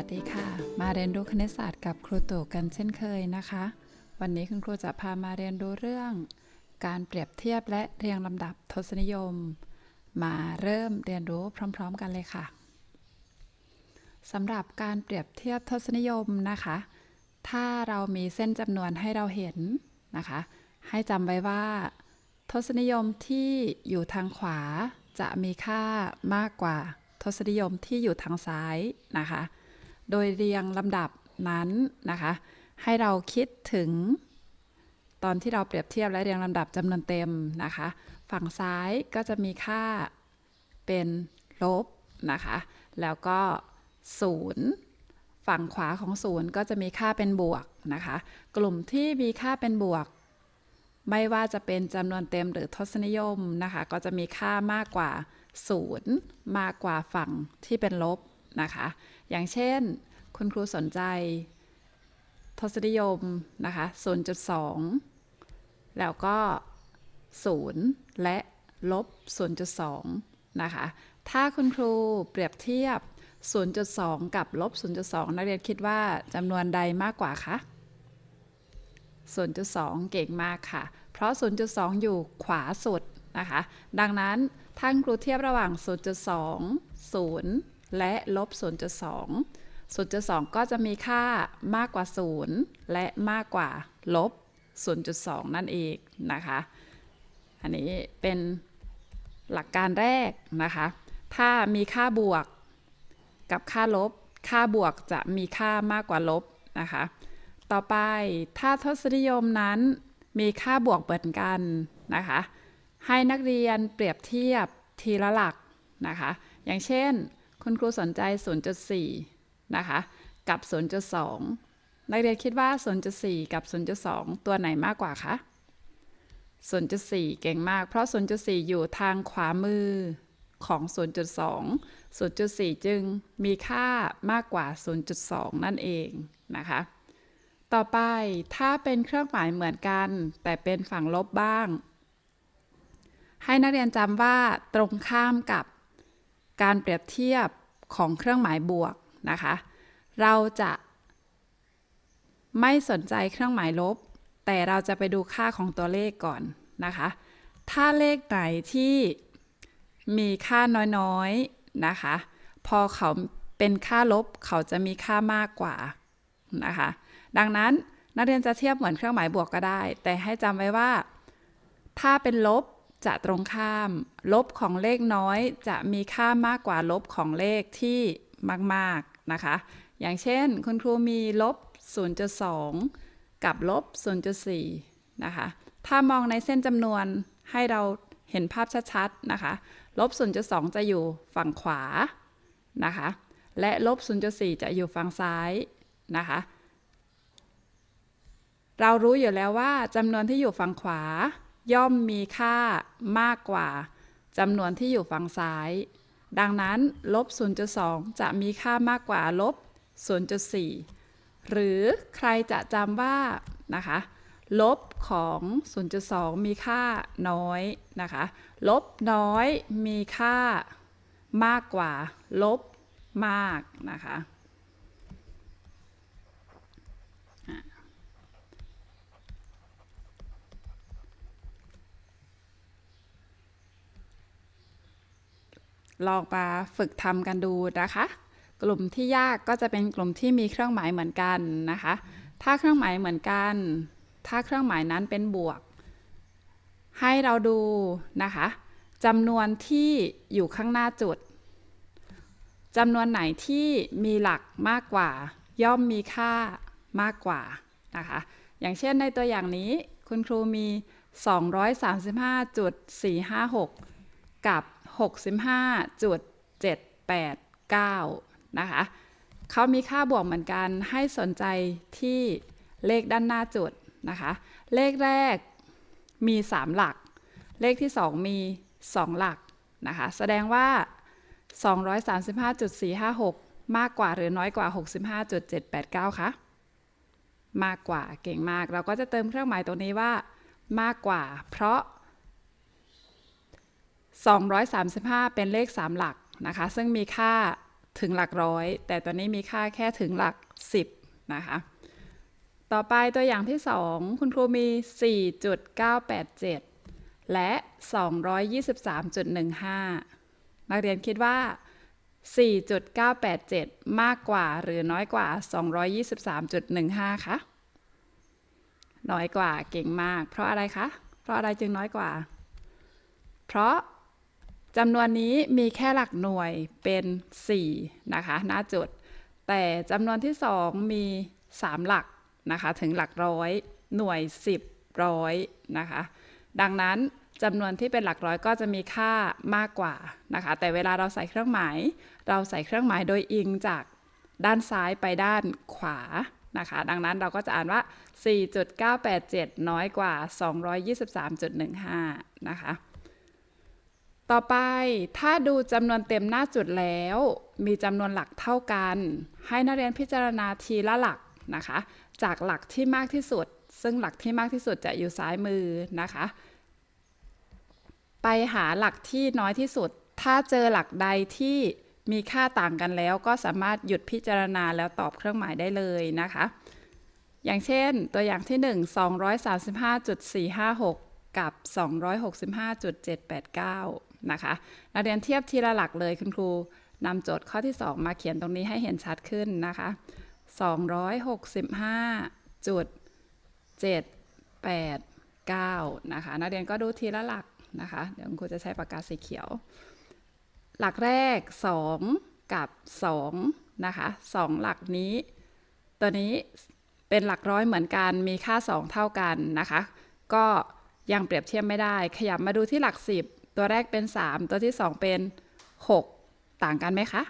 วัสดีค่ะ มาเรียนรู้คณิตศาสตร์กับครูตู่กันเช่นเคยนะคะ วันนี้คุณครูจะพามาเรียนรู้เรื่อง การเปรียบเทียบและเรียงลำดับทศนิยม มาเริ่มเรียนรู้พร้อม ๆ กันเลยค่ะสำหรับการเปรียบเทียบทศนิยมนะคะ ถ้าเรามีเส้นจำนวนให้เราเห็นนะคะ ให้จำไว้ว่า ทศนิยมที่อยู่ทางขวาจะมีค่ามากกว่าทศนิยมที่อยู่ทางซ้ายนะคะ โดยเรียงลำดับนั้นนะคะ ให้เราคิดถึง ตอนที่เราเปรียบเทียบและเรียงลำดับจำนวนเต็มนะคะ ฝั่งซ้ายก็จะมีค่าเป็นลบนะคะ แล้วก็ศูนย์ฝั่งขวาของศูนย์ก็จะมีค่าเป็นบวกนะคะ กลุ่มที่มีค่าเป็นบวก ไม่ว่าจะเป็นจำนวนเต็มหรือทศนิยมนะคะ ก็จะมีค่ามากกว่าศูนย์มากกว่าฝั่งที่เป็นลบนะคะ อย่างเช่น คุณครูสนใจทศนิยมนะคะ 0.2 แล้วก็ 0 และลบ 0.2 นะคะ ถ้าคุณครูเปรียบเทียบ 0.2 กับลบ 0.2 นักเรียนคิดว่าจำนวนใดมากกว่าคะ 0.2 เก่งมากค่ะ เพราะ 0.2 อยู่ขวาสุดนะคะ ดังนั้นถ้าครูเทียบระหว่าง 0.2 0 และลบ 0.2 0.2 ก็จะมีค่ามากกว่า 0 และมากกว่าลบ 0.2 นั่นเองนะคะ อันนี้เป็นหลักการแรกนะคะ ถ้ามีค่าบวกกับค่าลบ ค่าบวกจะมีค่ามากกว่าลบนะคะ ต่อไปถ้าทศนิยมนั้นมีค่าบวกเหมือนกันนะคะ ให้นักเรียนเปรียบเทียบทีละหลักนะคะ อย่างเช่น คุณครูสนใจ 0.4 นะคะกับ 0.2 นักเรียนคิดว่า 0.4 กับ 0.2 ตัวไหนมากกว่าคะ0.4 เก่งมาก เพราะ 0.4 อยู่ทางขวามือของ 0.2 0.4 จึงมีค่ามากกว่า 0.2 นั่นเองนะคะ ต่อไปถ้าเป็นเครื่องหมายเหมือนกัน แต่เป็นฝั่งลบบ้าง ให้นักเรียนจำว่าตรงข้ามกับการเปรียบเทียบของเครื่องหมายบวกนะคะ เราจะไม่สนใจเครื่องหมายลบ แต่เราจะไปดูค่าของตัวเลขก่อนนะคะ ถ้าเลขไหนที่มีค่าน้อยๆนะคะ พอเขาเป็นค่าลบเขาจะมีค่ามากกว่านะคะ ดังนั้นนักเรียนจะเทียบเหมือนเครื่องหมายบวกก็ได้ แต่ให้จำไว้ว่า ถ้าเป็นลบจะตรงข้าม ลบของเลขน้อยจะมีค่ามากกว่าลบของเลขที่มากๆนะคะ อย่างเช่นคุณครูมีลบ 0.2 กับลบ 0.4 นะคะ ถ้ามองในเส้นจำนวนให้เราเห็นภาพชัดๆ นะคะ ลบ 0.2 จะอยู่ฝั่งขวา นะคะ และลบ 0.4 จะอยู่ฝั่งซ้าย นะคะ เรารู้อยู่แล้วว่าจำนวนที่อยู่ฝั่งขวา ย่อมมีค่ามากกว่าจำนวนที่อยู่ฝั่งซ้าย ดังนั้นลบ 0.2 จะมีค่ามากกว่าลบ 0.4 หรือใครจะจำว่านะคะลบของ 0.2 มีค่าน้อยนะคะ ลบน้อยมีค่ามากกว่า ลบมากนะคะลองมาฝึกทำกันดูนะคะ กลุ่มที่ยากก็จะเป็นกลุ่มที่มีเครื่องหมายเหมือนกันนะคะ ถ้าเครื่องหมายเหมือนกัน ถ้าเครื่องหมายนั้นเป็นบวก ให้เราดูนะคะจำนวนที่อยู่ข้างหน้าจุดจำนวนไหนที่มีหลักมากกว่า ย่อมมีค่ามากกว่านะคะ อย่างเช่นในตัวอย่างนี้คุณครูมี 235.456 กับ 65.789 นะคะเขามีค่าบวกเหมือนกันให้สนใจที่เลขด้านหน้าจุดนะคะ เลขแรกมี 3 หลัก เลขที่ 2 มี 2 หลักนะคะ แสดงว่า 235.456 มากกว่าหรือน้อยกว่า 65.789 คะ มากกว่าเก่งมาก เราก็จะเติมเครื่องหมายตรงนี้ว่า มากกว่า เพราะ 235 เป็นเลข 3 หลักนะคะ ซึ่งมีค่า ถึงหลักร้อย แต่ตัวนี้มีค่าแค่ถึงหลัก 10 นะคะ ต่อไปตัวอย่างที่ 2 คุณครูมี 4.987 และ 223.15 นักเรียนคิดว่า 4.987 มากกว่าหรือน้อยกว่า 223.15 คะ น้อยกว่าเก่งมาก เพราะอะไรคะ เพราะอะไรจึงน้อยกว่า เพราะ จำนวนนี้มีแค่หลักหน่วยเป็น 4 นะคะหน้าจุด แต่จำนวนที่ 2 มี 3 หลักนะคะถึงหลักร้อย หน่วย 10 ร้อยนะคะ ดังนั้นจำนวนที่เป็นหลักร้อยก็จะมีค่ามากกว่านะคะ แต่เวลาเราใส่เครื่องหมาย เราใส่เครื่องหมายโดยอิงจากด้านซ้ายไปด้านขวานะคะ ดังนั้นเราก็จะอ่านว่า 4.987 น้อยกว่า 223.15 นะคะ ต่อไปถ้าดูจำนวนเต็มหน้าจุดแล้ว มีจำนวนหลักเท่ากัน ให้นักเรียนพิจารณาทีละหลักนะคะ จากหลักที่มากที่สุด ซึ่งหลักที่มากที่สุดจะอยู่ซ้ายมือนะคะ ไปหาหลักที่น้อยที่สุด ถ้าเจอหลักใดที่มีค่าต่างกันแล้ว ก็สามารถหยุดพิจารณาแล้วตอบเครื่องหมายได้เลยนะคะ อย่างเช่น ตัวอย่างที่ 1 235.456 กับ 265.789 นะคะนักเรียนเทียบทีละหลักเลยคุณครูนำโจทย์ข้อที่ 2 มาเขียนตรงนี้ให้เห็นชัดขึ้นนะคะ 265.789 นะคะนักเรียนก็ดูทีละหลักนะคะ เดี๋ยวคุณครูจะใช้ปากกาสีเขียว หลักแรก 2 กับ 2 นะคะ 2 หลักนี้ ตัวนี้เป็นหลักร้อยเหมือนกันมีค่า 2 เท่ากันนะคะ ก็ยังเปรียบเทียบไม่ได้ ขยับมาดูที่หลัก 10 ตัวแรกเป็น 3 ตัวที่ 2 เป็น 6 ต่างกันไหมคะ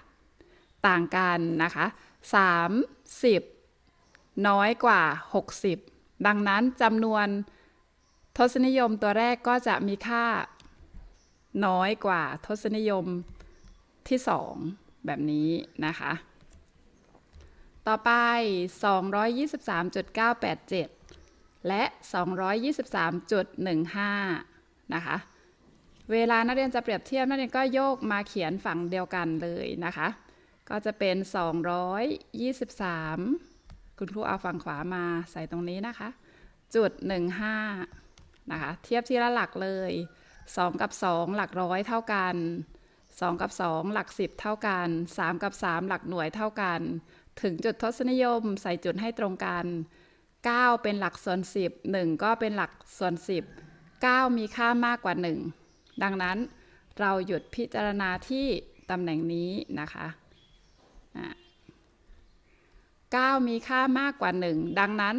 ต่างกันนะคะ 30 น้อยกว่า 60 ดังนั้นจำนวนทศนิยมตัวแรกก็จะมีค่าน้อยกว่าทศนิยมที่ 2 แบบนี้นะคะ ต่อไป 223.987 และ 223.15 นะคะ เวลานักเรียนจะเปรียบเทียบนักเรียนก็โยกมาเขียนฝั่งเดียวกันเลยนะคะ ก็จะเป็น 223 คุณครูเอาฝั่งขวามาใส่ตรงนี้นะคะ จุด 15 นะคะ เทียบทีละหลักเลย 2 กับ 2 หลักร้อยเท่ากัน 2 กับ 2 หลัก 10 เท่ากัน 3 กับ 3 หลักหน่วยเท่ากัน ถึงจุดทศนิยมใส่จุดให้ตรงกัน 9 เป็นหลักส่วน 10 1 ก็เป็นหลักส่วน 10 9 มีค่ามากกว่า 1 ดังนั้นเราหยุดพิจารณาที่ตำแหน่งนี้นะคะ9 มีค่ามากกว่า 1 ดังนั้น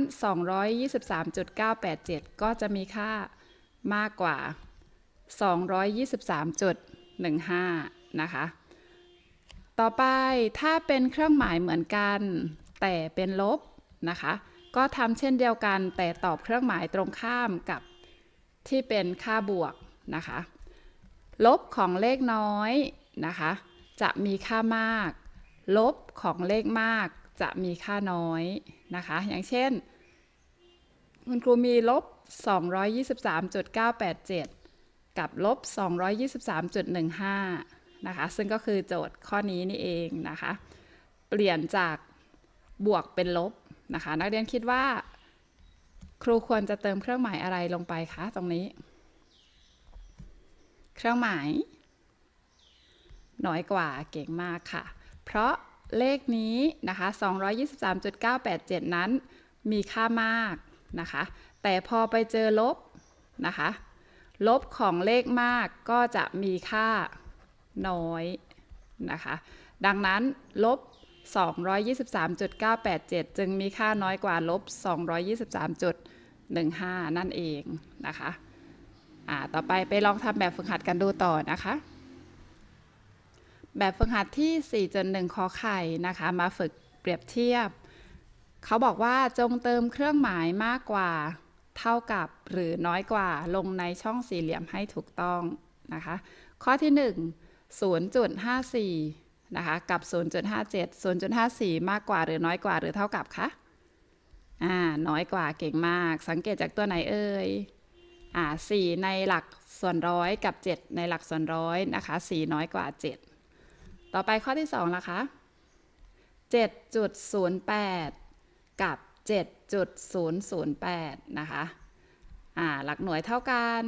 223.987 ก็จะมีค่ามากกว่า 223.15 นะคะ ต่อไปถ้าเป็นเครื่องหมายเหมือนกัน แต่เป็นลบนะคะ ก็ทำเช่นเดียวกันแต่ตอบเครื่องหมายตรงข้ามกับที่เป็นค่าบวกนะคะ ลบของเลขน้อยนะคะ จะมีค่ามาก ลบของเลขมากจะมีค่าน้อยนะคะ อย่างเช่น คุณครูมีลบ 223.987 กับลบ 223.15 นะคะ ซึ่งก็คือโจทย์ข้อนี้นี่เองนะคะ เปลี่ยนจากบวกเป็นลบนะคะ นักเรียนคิดว่า ครูควรจะเติมเครื่องหมายอะไรลงไปคะตรงนี้ เครื่องหมาย น้อยกว่าเก่งมากค่ะ เพราะเลขนี้นะคะ 223.987 นั้นมีค่ามากนะคะ แต่พอไปเจอลบนะคะ ลบของเลขมากก็จะมีค่าน้อยนะคะ ดังนั้นลบ 223.987 จึงมีค่าน้อยกว่าลบ 223.15 นั่นเองนะคะ ต่อไปไปลองทำแบบฝึกหัดกันดูต่อนะคะ แบบฝึกหัดที่ 4.1คอไข่นะคะ มาฝึกเปรียบเทียบ เขาบอกว่าจงเติมเครื่องหมายมากกว่า เท่ากับหรือน้อยกว่าลงในช่องสี่เหลี่ยมให้ถูกต้องนะคะ ข้อที่ 1 0.54นะคะกับ 0.57 0.54 มากกว่าหรือน้อยกว่าหรือเท่ากับคะ อ่า น้อยกว่าเก่งมาก สังเกตจากตัวไหนเอ่ย อ่า4ในหลักส่วนร้อยกับ 7 ในหลักส่วนร้อยนะคะ4น้อยกว่า 7 ต่อไปข้อที่2ล่ะคะ7.08 กับ 7.008 นะคะอ่าหลักหน่วยเท่ากัน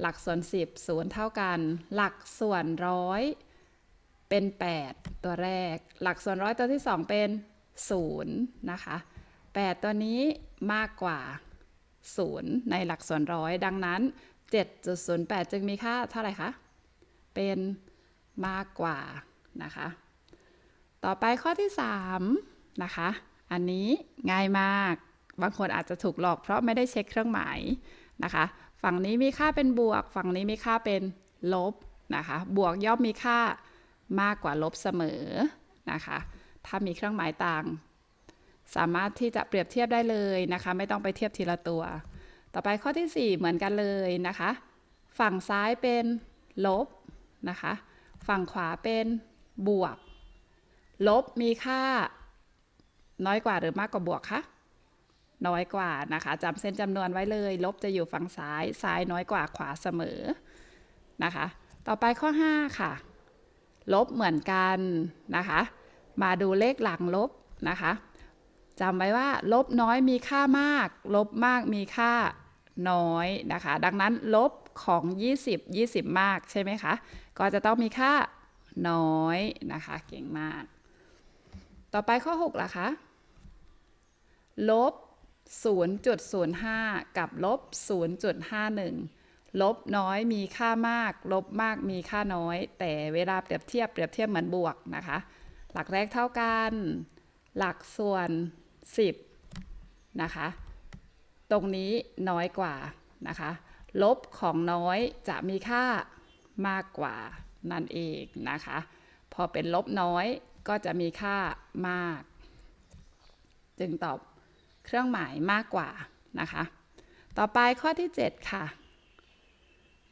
หลักส่วน 10ศูนย์เท่ากัน หลักส่วนร้อยเป็น 8 ตัวแรก หลักส่วนร้อยตัวที่ 2 เป็น 0 นะคะ 8 ตัวนี้มากกว่า 0 ในหลักส่วนร้อย ดังนั้น 7.08 จึงมีค่าเท่าไหร่คะ เป็นมากกว่านะคะ ต่อไปข้อที่ 3 นะคะ อันนี้ง่ายมาก บางคนอาจจะถูกหลอกเพราะไม่ได้เช็คเครื่องหมายนะคะ ฝั่งนี้มีค่าเป็นบวก ฝั่งนี้มีค่าเป็นลบนะคะ บวกย่อมมีค่ามากกว่าลบเสมอนะคะ ถ้ามีเครื่องหมายต่าง สามารถที่จะเปรียบเทียบได้เลยนะคะ ไม่ต้องไปเทียบทีละตัว ต่อไปข้อที่ 4 เหมือนกันเลยนะคะ ฝั่งซ้ายเป็นลบนะคะ ฝั่งขวาเป็นบวก ลบมีค่า น้อยกว่าหรือมากกว่าบวกคะน้อยกว่านะคะจำเส้นจำนวนไว้เลย ลบจะอยู่ฝั่งซ้ายซ้ายน้อยกว่าขวาเสมอนะคะ ต่อไปข้อ 5 ค่ะ ลบเหมือนกันนะคะ มาดูเลขหลังลบนะคะ จำไว้ว่า ลบน้อยมีค่ามาก ลบมากมีค่าน้อยนะคะ ดังนั้นลบของ 20 20 มากใช่ไหมคะ ก็จะต้องมีค่าน้อยนะคะ เก่งมาก ต่อไปข้อ6ล่ะคะ ลบ 0.05 กับลบ 0.51 ลบน้อยมีค่ามาก ลบมากมีค่าน้อย แต่เวลาเปรียบเทียบเปรียบเทียบเหมือนบวกนะคะ หลักแรกเท่ากัน หลักส่วน 10นะคะ ตรงนี้น้อยกว่านะคะ ลบของน้อยจะมีค่ามากกว่านั่นเองนะคะ พอเป็นลบน้อยก็จะมีค่ามาก จึงตอบเครื่องหมายมากกว่านะคะ ต่อไปข้อที่ 7 ค่ะ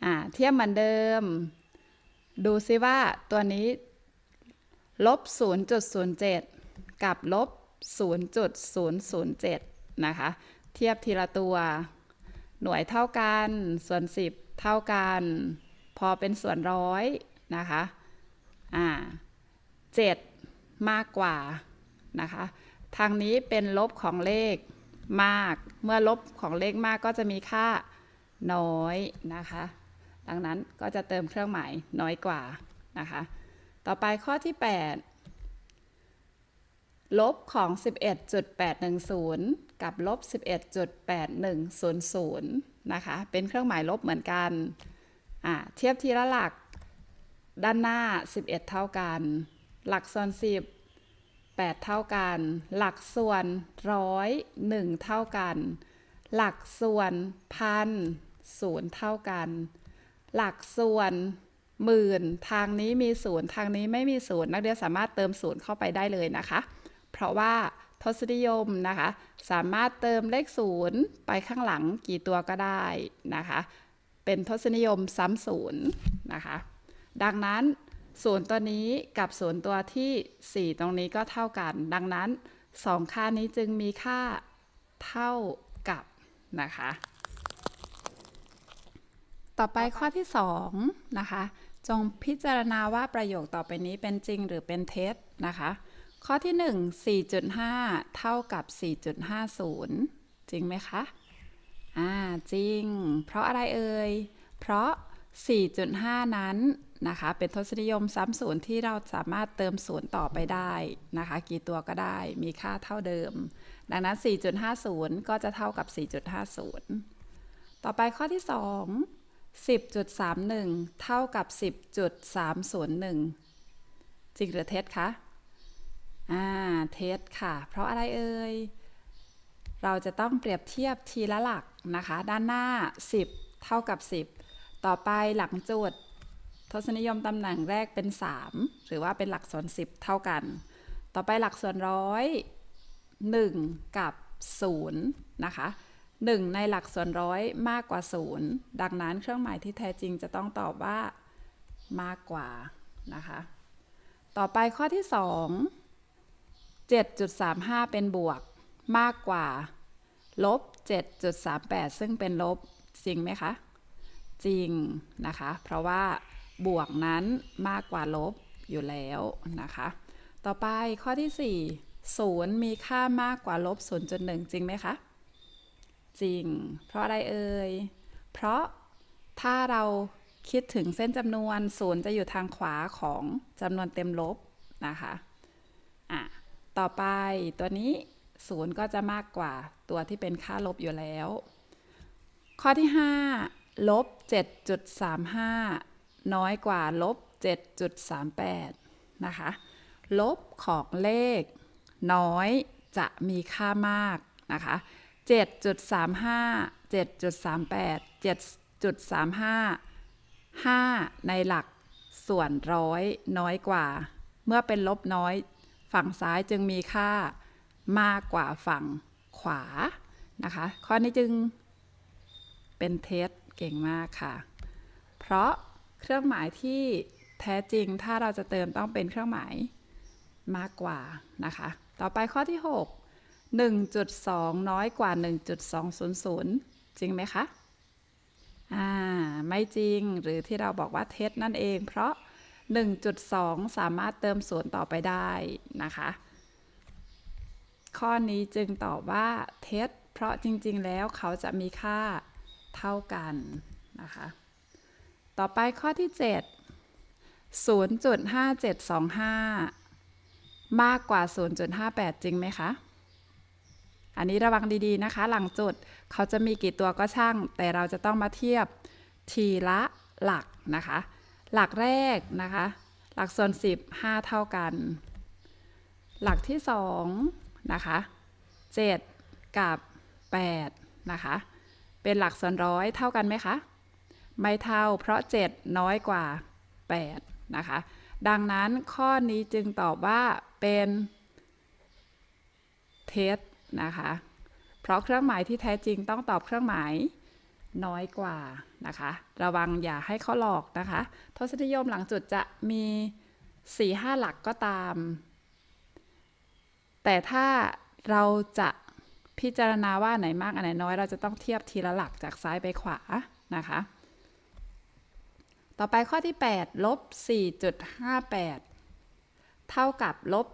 อ่าเทียบเหมือนเดิม ดูซิว่าตัวนี้ลบ0.07 กับลบ 0.007 นะคะ เทียบทีละตัว หน่วยเท่ากัน ส่วน 10 เท่ากัน พอเป็นส่วนร้อยนะคะ อ่า7มากกว่านะคะ ทางนี้เป็นลบของเลขมาก เมื่อลบของเลขมากก็จะมีค่าน้อยนะคะ ดังนั้นก็จะเติมเครื่องหมายน้อยกว่านะคะ ต่อไปข้อที่ 8 ลบของ 11.810 กับลบ 11.8100 นะคะ เป็นเครื่องหมายลบเหมือนกัน เทียบทีละหลัก ด้านหน้า 11 เท่ากัน หลักส่วน 10 8 เท่ากัน หลักส่วนร้อยหนึ่งเท่ากัน หลักส่วนพันศูนย์เท่ากัน หลักส่วนหมื่นทางนี้มีศูนย์ทางนี้ไม่มีศูนย์นักเรียนสามารถเติมศูนย์เข้าไปได้เลยนะคะ เพราะว่าทศนิยมนะคะ สามารถเติมเลขศูนย์ไปข้างหลังกี่ตัวก็ได้นะคะ เป็นทศนิยมซ้ำศูนย์นะคะ ดังนั้นศูนย์ตัวนี้กับศูนย์ตัวที่ 4 ตรงนี้ก็เท่ากัน ดังนั้นสองค่านี้จึงมีค่าเท่ากับนะคะ ต่อไปข้อที่ 2 นะคะ จงพิจารณาว่าประโยคต่อไปนี้เป็นจริงหรือเป็นเท็จนะคะ ข้อที่ 1 4.5 เท่ากับ 4.50 จริงไหมคะ อ่า จริง เพราะอะไรเอ่ย เพราะ 4.5 นั้นนะคะ เป็นทศนิยมซ้ำศูนย์ที่เราสามารถเติมศูนย์ต่อไปได้นะคะ กี่ตัวก็ได้ มีค่าเท่าเดิม ดังนั้น 4.50 ก็จะเท่ากับ 4.50 ต่อไปข้อที่ 2 10.31 เท่ากับ 10.301 จริงหรือเท็จคะ อ่าเท็จค่ะ เพราะอะไรเอ่ย เราจะต้องเปรียบเทียบทีละหลักนะคะ ด้านหน้า 10 เท่ากับ 10 ต่อไปหลังจทย์ทศนิยมตำแหน่งแรกเป็น 3 หรือว่าเป็นหลักส่วน 10 เท่ากัน ต่อไปหลักส่วนร้อย1 กับ 0 นะคะ 1 ในหลักส่วนร้อยมากกว่า 0 ดังนั้นเครื่องหมายที่แท้จริงจะต้องตอบว่ามากกว่านะคะ ต่อไปข้อที่ 2 7.35 เป็นบวกมากกว่าลบ 7.38 ซึ่งเป็นลบจริงไหมคะ จริงนะคะ เพราะว่าบวกนั้นมากกว่าลบอยู่แล้วนะคะ ต่อไปข้อที่ศูนย์มีค่ามากกว่าลบ 0.1 จริงไหมคะ จริง เพราะอะไรเอ่ย เพราะถ้าเราคิดถึงเส้นจำนวนศูนย์จะอยู่ทางขวาของจำนวนเต็มลบนะคะ อะ ต่อไปตัวนี้ศูนย์ก็จะมากกว่าตัวที่เป็นค่าลบอยู่แล้ว ข้อที่ 5 ลบ 7.35 น้อยกว่าลบ 7.38 นะคะ ลบของเลข น้อยจะมีค่ามากนะคะ 7.35 7.38 7.35 5 ในหลักส่วนร้อยน้อยกว่า เมื่อเป็นลบน้อย ฝั่งซ้ายจึงมีค่ามากกว่าฝั่งขวานะคะ ข้อนี้จึงเป็นเท็จเก่งมากค่ะ เพราะเครื่องหมายที่แท้จริงถ้าเราจะเติมต้องเป็นเครื่องหมายมากกว่านะคะ ต่อไปข้อที่ 6 1.2 น้อยกว่า 1.200 จริงไหมคะ อ่า ไม่จริงหรือที่เราบอกว่าเท็จนั่นเอง เพราะ 1.2 สามารถเติมศูนย์ต่อไปได้นะคะ ข้อนี้จึงตอบว่าเท็จเพราะจริง ๆ แล้วเขาจะมีค่าเท่ากันนะคะ ต่อไปข้อที่ 7 0.5725 มากกว่า 0.58 จริงไหมคะ อันนี้ระวังดีๆนะคะ หลังจุดเขาจะมีกี่ตัวก็ช่าง แต่เราจะต้องมาเทียบทีละหลักนะคะ หลักแรกนะคะ หลักส่วน 10 5 เท่ากัน หลักที่2นะคะ7 กับ 8 นะคะ เป็นหลักส่วนร้อยเท่ากันไหมคะ ไม่เท่าเพราะ 7 น้อยกว่า 8 นะคะ ดังนั้นข้อนี้จึงตอบว่าเป็นเท็จนะคะ เพราะเครื่องหมายที่แท้จริงต้องตอบเครื่องหมาย น้อยกว่านะคะ ระวังอย่าให้เขาหลอกนะคะ ทศนิยมหลังจุดจะมี4-5หลักก็ตาม แต่ถ้าเราจะพิจารณาว่าไหนมากอันไหนน้อย เราจะต้องเทียบทีละหลักจากซ้ายไปขวานะคะ ต่อไปข้อที่ 8 ลบ 4.58 เท่ากับลบ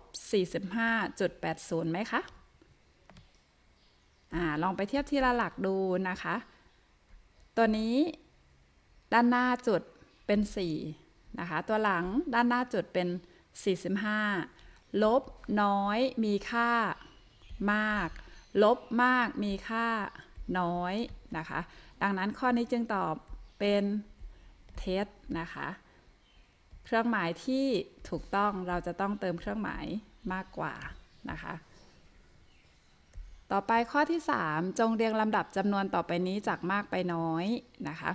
45.80ไหมคะอ่าลองไปเทียบทีละหลักดูนะคะ ตัวนี้ด้านหน้าจุดเป็น 4 นะคะ ตัวหลังด้านหน้าจุดเป็น 45 ลบน้อยมีค่ามาก ลบมากมีค่าน้อยนะคะ ดังนั้นข้อนี้จึงตอบเป็นเท็จนะคะ เครื่องหมายที่ถูกต้องเราจะต้องเติมเครื่องหมายมากกว่านะคะ ต่อไปข้อที่ 3 จงเรียงลำดับจำนวนต่อไปนี้จากมากไปน้อยนะคะ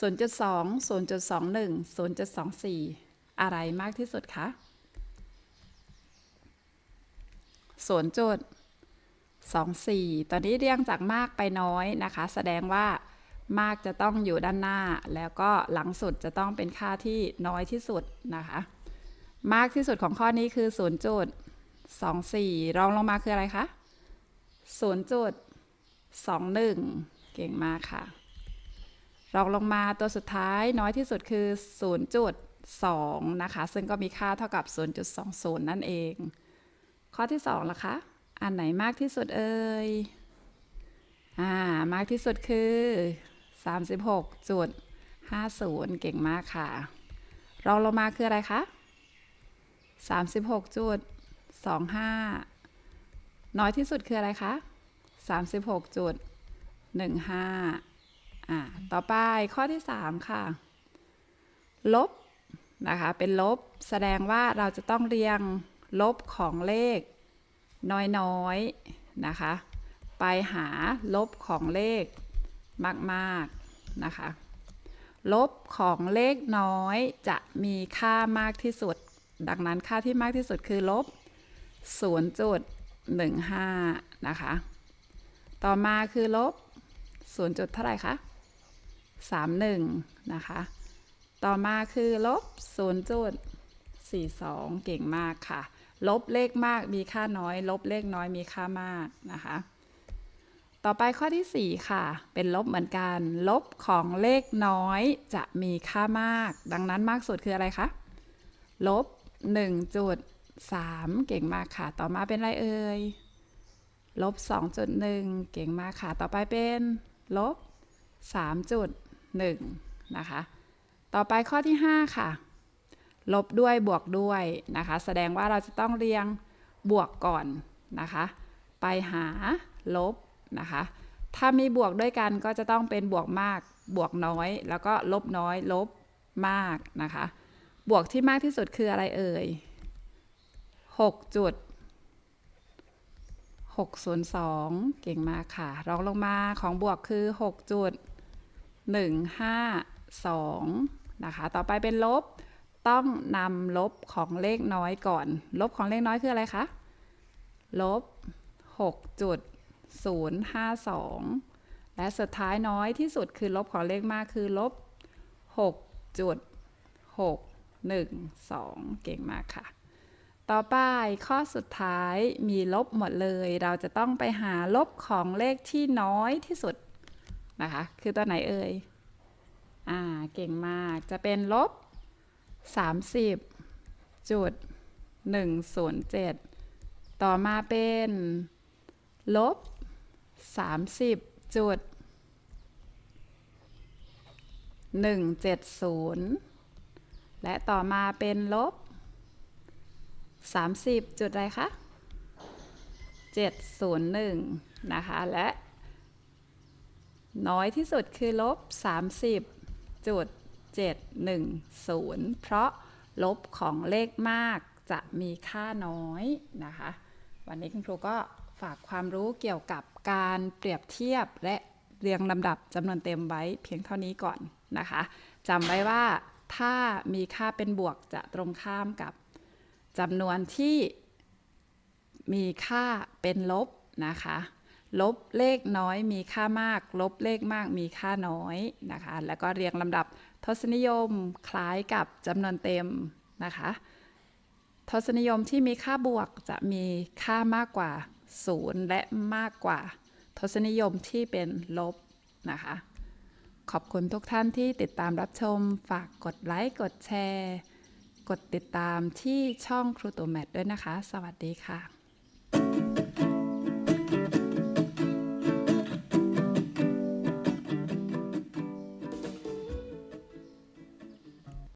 0.2 0.21 0.24 อะไรมากที่สุดคะ0.24 ตอนนี้เรียงจากมากไปน้อยนะคะ แสดงว่ามากจะต้องอยู่ด้านหน้า แล้วก็หลังสุดจะต้องเป็นค่าที่น้อยที่สุดนะคะ มากที่สุดของข้อนี้คือ 0.24 รองลงมาคืออะไรคะ 0.21เก่งมากค่ะรองลงมาตัวสุดท้ายน้อยที่สุดคือ 0.2 นะคะ ซึ่งก็มีค่าเท่ากับ 0.20 นั่นเอง ข้อที่2ล่ะคะ อันไหนมากที่สุดเอ่ย อ่า มากที่สุดคือ 36.50 เก่งมากค่ะ รองลงมาคืออะไรคะ 36.25 น้อยที่สุดคืออะไรคะ36.15อ่าต่อไปข้อที่ 3 ค่ะ ลบนะคะเป็นลบแสดงว่าเราจะต้องเรียงลบของเลขน้อยๆนะคะ ไปหาลบของเลขมากๆนะคะ ลบของเลขน้อยจะมีค่ามากที่สุด ดังนั้นค่าที่มากที่สุดคือลบ0.15 นะคะ ต่อมาคือลบ 0. จุดเท่าไหร่คะ31 นะคะ ต่อมาคือลบ0.42 เก่งมากค่ะ ลบเลขมากมีค่าน้อย ลบเลขน้อยมีค่ามากนะคะ ต่อไปข้อที่ 4 ค่ะ เป็นลบเหมือนกัน ลบของเลขน้อยจะมีค่ามาก ดังนั้นมากสุดคืออะไรคะ ลบ 1. 3 เก่งมากค่ะ ต่อมาเป็นไรเอ่ย ลบ 2.1 เก่งมากค่ะ ต่อไปเป็นลบ 3.1 นะคะ ต่อไปข้อที่ 5 ค่ะ ลบด้วยบวกด้วยนะคะ แสดงว่าเราจะต้องเรียงบวกก่อนนะคะ ไปหาลบนะคะ ถ้ามีบวกด้วยกันก็จะต้องเป็นบวกมาก บวกน้อย แล้วก็ลบน้อย ลบมากนะคะ บวกที่มากที่สุดคืออะไรเอ่ย 6จุด602เก่งมากค่ะ รองลงมาของบวกคือ6จุด152นะคะ ต่อไปเป็นลบ ต้องนำลบของเลขน้อยก่อน ลบของเลขน้อยคืออะไรคะ ลบ6.052และสุดท้ายน้อยที่สุดคือลบของเลขมากคือลบ6.612เก่งมากค่ะ ต่อไปข้อสุดท้ายมีลบหมดเลย เราจะต้องไปหาลบของเลขที่น้อยที่สุดนะคะ คือตัวไหนเอ่ย อ่า เก่งมาก จะเป็นลบ 30จุด107 ต่อมาเป็น ลบ 30จุด170 และต่อมาเป็นลบ 30 จุดอะไรคะ701 นะคะ และ น้อยที่สุดคือลบ 30จุด710 เพราะลบของเลขมากจะมีค่าน้อยนะคะ วันนี้คุณครูก็ฝากความรู้เกี่ยวกับการเปรียบเทียบและเรียงลำดับจำนวนเต็มไว้เพียงเท่านี้ก่อนนะคะจำไว้ว่าถ้ามีค่าเป็นบวกจะตรงข้ามกับ จำนวนที่มีค่าเป็นลบนะคะ ลบเลขน้อยมีค่ามาก ลบเลขมากมีค่าน้อยนะคะ แล้วก็เรียงลำดับทศนิยมคล้ายกับจำนวนเต็มนะคะ ทศนิยมที่มีค่าบวกจะมีค่ามากกว่า 0 และมากกว่า ทศนิยมที่เป็นลบนะคะ ขอบคุณทุกท่านที่ติดตามรับชม ฝากกดไลค์ กดแชร์ กดติดตามที่ช่องครูตัวแมทด้วยนะคะ สวัสดีค่ะ